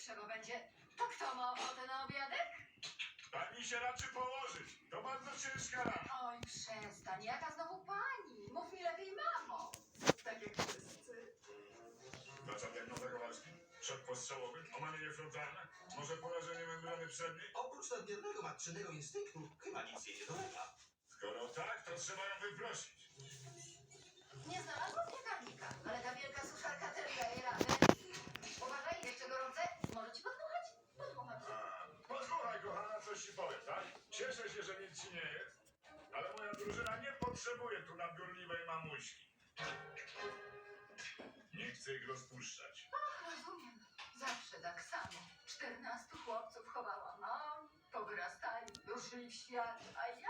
trzeba będzie. To kto ma ochotę na obiadek? Pani się raczy położyć. To bardzo ciężka rana. Oj, przestań, jaka znowu pani? Mów mi lepiej mamo. Tak jak wszyscy. Wasza diagnoza Kowalski? Szok postrzałowy? Omamienie frontalne? Może porażenie membrany przedniej? Oprócz nadmiernego matczynego instynktu, chyba nic jej nie dolega. Skoro tak, to trzeba ją wyprosić. Nie znalazłam piekarnika, ale ta wielka suszarka też daje radę. Uważaj, jeszcze gorące. Może ci podmuchać? Podmucham ci. A, Posłuchaj, kochana, coś ci powiem, tak? Cieszę się, że nic ci nie jest, ale moja drużyna nie potrzebuje tu nadgorliwej mamuśki. Nie chcę ich rozpuszczać. Ach, rozumiem. Zawsze tak samo. Czternastu chłopców chowała mam, powyrastali, ruszyli w świat, a ja, ja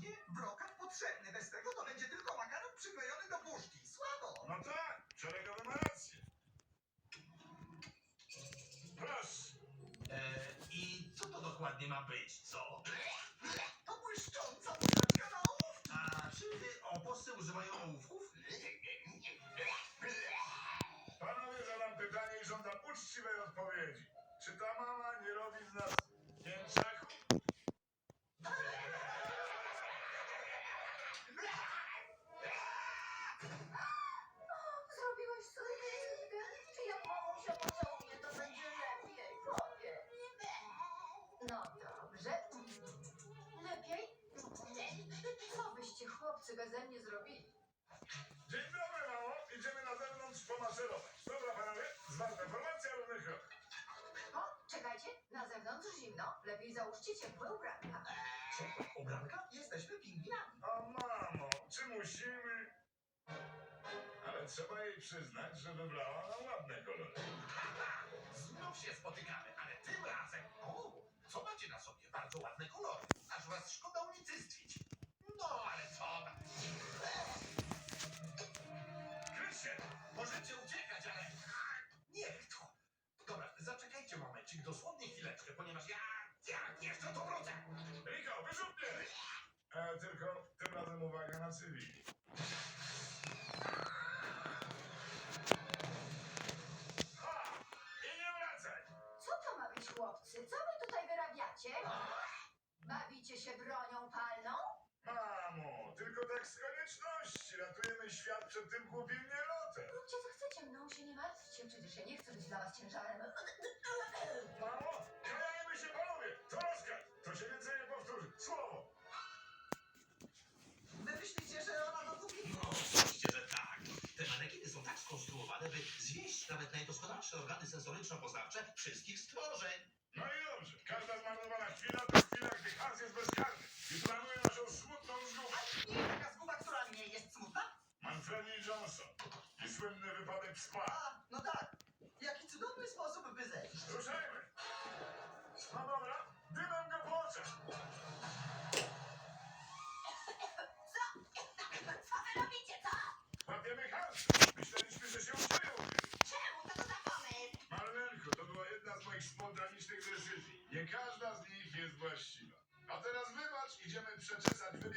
Poważnie? Brokat potrzebny, bez tego to będzie tylko makaron przyklejony do puszki. Słabo! No tak, szeregowy ma rację. Proszę. E, I co to dokładnie ma być, co? To błyszcząca butelka na ołów! A czy oposy używają ołówków? Panowie, zadam pytanie i żądam uczciwej odpowiedzi. Beze mnie zrobili? Dzień dobry, mamo. Idziemy na zewnątrz pomaszerować. Dobra, panowie, zważna formacja krok. O, czekajcie, na zewnątrz zimno. Lepiej załóżcie ciepłe ubranka. Ciepła ubranka? Jesteśmy pingwinami. O mamo, czy musimy? Ale trzeba jej przyznać, że wybrała na ładne kolory. Znów się spotykamy, ale tym razem... O, co macie na sobie? Bardzo ładne kolory. Ponieważ ja... Ja jeszcze to wrócę. Riko, wyrzuć mnie! E, tylko tym razem uwaga na cywili. Ha! I nie wracaj! Co to ma być, chłopcy? Co wy tutaj wyrabiacie? Bawicie się bronią palną? Mamo, tylko tak z konieczności ratujemy świat przed tym głupim nielotem. Róbcie co chcecie, mną się nie martwcie. Przecież ja nie chcę być dla was ciężarem. Mamo, najdoskonalsze organy sensoryczno-poznawcze wszystkich stworzeń. No i dobrze. Każda zmarnowana chwila to chwila, gdy Hans jest bezkarny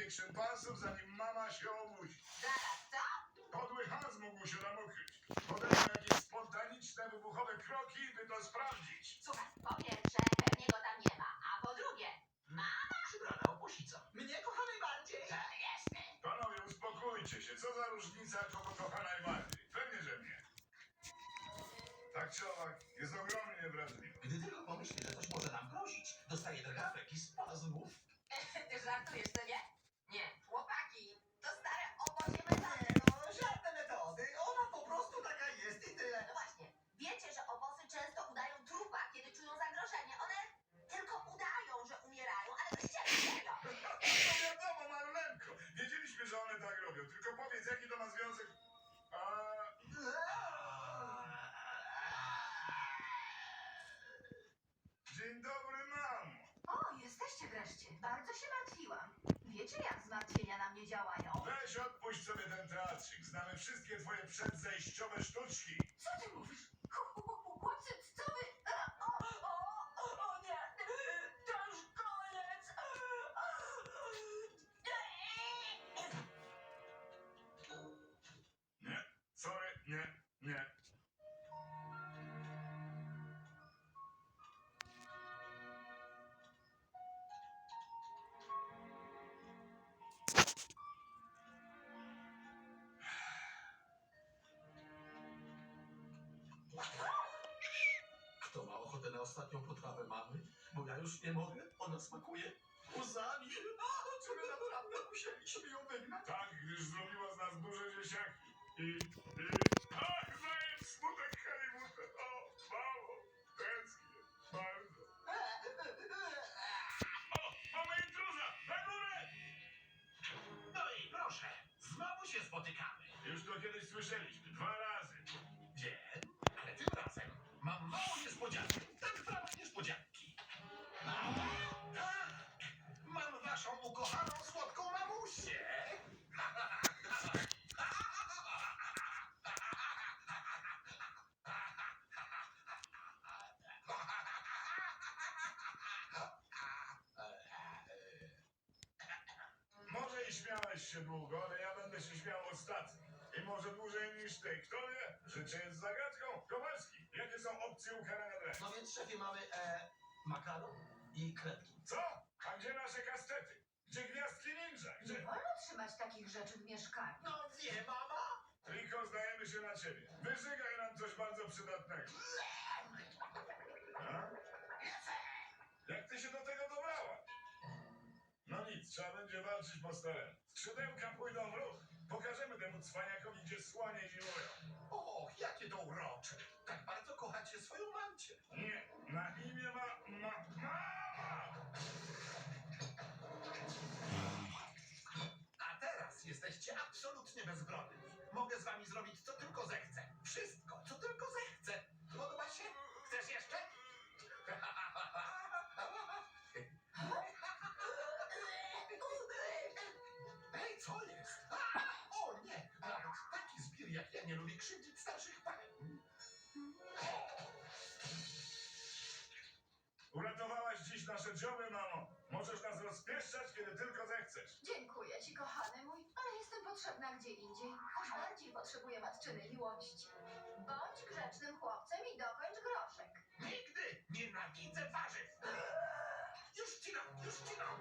wybieg szympansów, zanim mama się obudzi. Zaraz, co? Podły Hans mógł się nam ukryć. Podejmę jakieś spontaniczne, wybuchowe kroki, by to sprawdzić. Słuchaj, po pierwsze, pewnie go tam nie ma, a po drugie, mama Przybrana oposica. Mnie kocha najbardziej. jasne. Panowie, uspokójcie się. Co za różnica, kogo kocha najbardziej? Pewnie, że mnie. Tak czy owak, jest ogromnie wrażliwy. Gdy tylko pomyśli, że coś może nam grozić, dostaje drgawek i spazmów. Ty żartujesz sobie? Nie, Wreszcie, bardzo się martwiłam. Wiecie, jak zmartwienia na mnie działają? Weź odpuść sobie ten teatrzyk. Znamy wszystkie twoje przedzejściowe sztuczki. Co ty mówisz? Ochotę na ostatnią potrawę mamy? Bo ja już nie mogę. Ona smakuje łzami. A, czy my naprawdę musieliśmy ją wygnać? Tak, gdyż zrobiła z nas duże dzieciaki. I, i... Ach, zajem smutek się długo, ale ja będę się śmiał ostatni. I może dłużej niż ty. Kto wie? Życie jest zagadką. Kowalski, jakie są opcje ukarania drew? No więc szefie mamy e, makaron i kredki. Co? A gdzie nasze kastety? Gdzie gwiazdki ninja? Nie Gdzie... wolno trzymać takich rzeczy w mieszkaniu. No wie mama. Triko, zdajemy się na ciebie. Wyżygaj nam coś bardzo przydatnego. Nic, trzeba będzie walczyć po staremu. Skrzydełka pójdą w ruch. Pokażemy temu cwaniakowi, gdzie słanie zimują. Och, jakie to urocze. Tak bardzo kochacie swoją mamcię. Nie, na imię ma... ma... mama! A teraz jesteście absolutnie bezbronni. Mogę z wami zrobić nie lubi krzywdzić starszych pań. Uratowałaś dziś nasze dzioby, mamo. Możesz nas rozpieszczać, kiedy tylko zechcesz. Dziękuję ci, kochany mój, ale jestem potrzebna gdzie indziej. Aż bardziej potrzebuję matczynej miłości. Bądź grzecznym chłopcem i dokończ groszek. Nigdy nienawidzę warzyw. Już cinam, już cinam.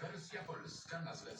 Wersja polska na zlecenie.